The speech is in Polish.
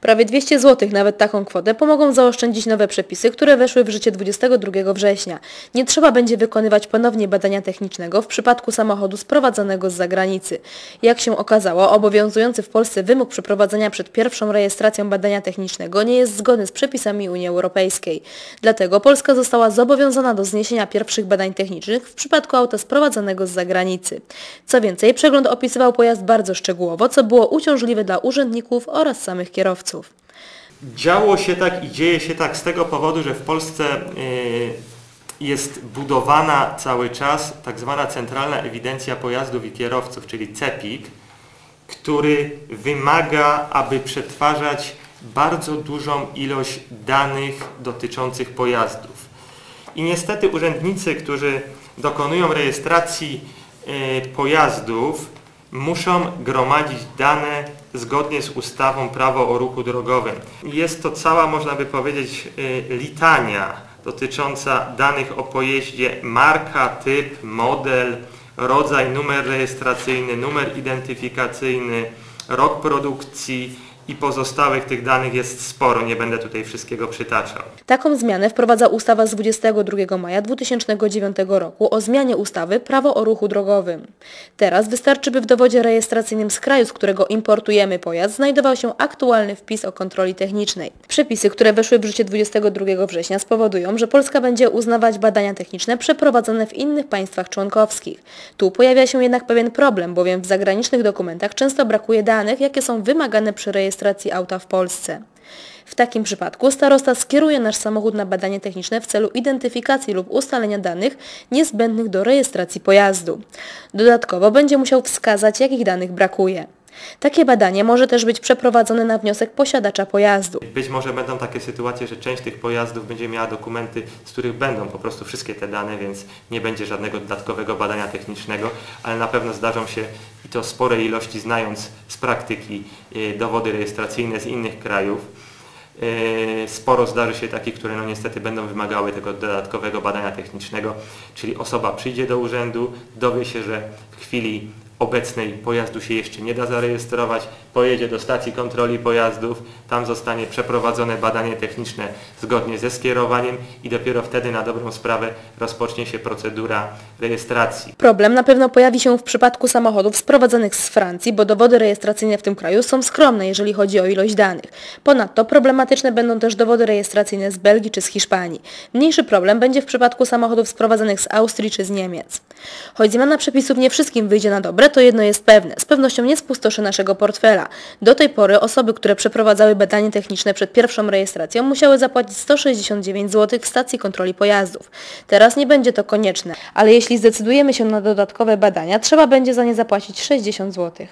Prawie 200 zł, nawet taką kwotę, pomogą zaoszczędzić nowe przepisy, które weszły w życie 22 września. Nie trzeba będzie wykonywać ponownie badania technicznego w przypadku samochodu sprowadzanego z zagranicy. Jak się okazało, obowiązujący w Polsce wymóg przeprowadzenia przed pierwszą rejestracją badania technicznego nie jest zgodny z przepisami Unii Europejskiej. Dlatego Polska została zobowiązana do zniesienia pierwszych badań technicznych w przypadku auta sprowadzanego z zagranicy. Co więcej, przegląd opisywał pojazd bardzo szczegółowo, co było uciążliwe dla urzędników oraz samych kierowców. Działo się tak i dzieje się tak z tego powodu, że w Polsce y, jest budowana cały czas tak zwana Centralna Ewidencja Pojazdów i Kierowców, czyli CEPIK, który wymaga, aby przetwarzać bardzo dużą ilość danych dotyczących pojazdów. I niestety urzędnicy, którzy dokonują rejestracji y, pojazdów, muszą gromadzić dane zgodnie z ustawą Prawo o ruchu drogowym. Jest to cała, można by powiedzieć, y, litania dotycząca danych o pojeździe, marka, typ, model, rodzaj, numer rejestracyjny, numer identyfikacyjny, rok produkcji, i pozostałych tych danych jest sporo, nie będę tutaj wszystkiego przytaczał. Taką zmianę wprowadza ustawa z 22 maja 2009 roku o zmianie ustawy Prawo o ruchu drogowym. Teraz wystarczy, by w dowodzie rejestracyjnym z kraju, z którego importujemy pojazd, znajdował się aktualny wpis o kontroli technicznej. Przepisy, które weszły w życie 22 września spowodują, że Polska będzie uznawać badania techniczne przeprowadzone w innych państwach członkowskich. Tu pojawia się jednak pewien problem, bowiem w zagranicznych dokumentach często brakuje danych, jakie są wymagane przy rejestracji rejestracji auta w Polsce. W takim przypadku starosta skieruje nasz samochód na badanie techniczne w celu identyfikacji lub ustalenia danych niezbędnych do rejestracji pojazdu. Dodatkowo będzie musiał wskazać, jakich danych brakuje. Takie badanie może też być przeprowadzone na wniosek posiadacza pojazdu. Być może będą takie sytuacje, że część tych pojazdów będzie miała dokumenty, z których będą po prostu wszystkie te dane, więc nie będzie żadnego dodatkowego badania technicznego, ale na pewno zdarzą się to spore ilości, znając z praktyki y, dowody rejestracyjne z innych krajów. Y, sporo zdarzy się takich, które no niestety będą wymagały tego dodatkowego badania technicznego, czyli osoba przyjdzie do urzędu, dowie się, że w chwili obecnej pojazdu się jeszcze nie da zarejestrować, pojedzie do stacji kontroli pojazdów, tam zostanie przeprowadzone badanie techniczne zgodnie ze skierowaniem i dopiero wtedy na dobrą sprawę rozpocznie się procedura rejestracji. Problem na pewno pojawi się w przypadku samochodów sprowadzonych z Francji, bo dowody rejestracyjne w tym kraju są skromne, jeżeli chodzi o ilość danych. Ponadto problematyczne będą też dowody rejestracyjne z Belgii czy z Hiszpanii. Mniejszy problem będzie w przypadku samochodów sprowadzonych z Austrii czy z Niemiec. Choć zmiana przepisów nie wszystkim wyjdzie na dobre, to jedno jest pewne. Z pewnością nie spustoszy naszego portfela. Do tej pory osoby, które przeprowadzały badanie techniczne przed pierwszą rejestracją musiały zapłacić 169 zł w stacji kontroli pojazdów. Teraz nie będzie to konieczne, ale jeśli zdecydujemy się na dodatkowe badania, trzeba będzie za nie zapłacić 60 zł.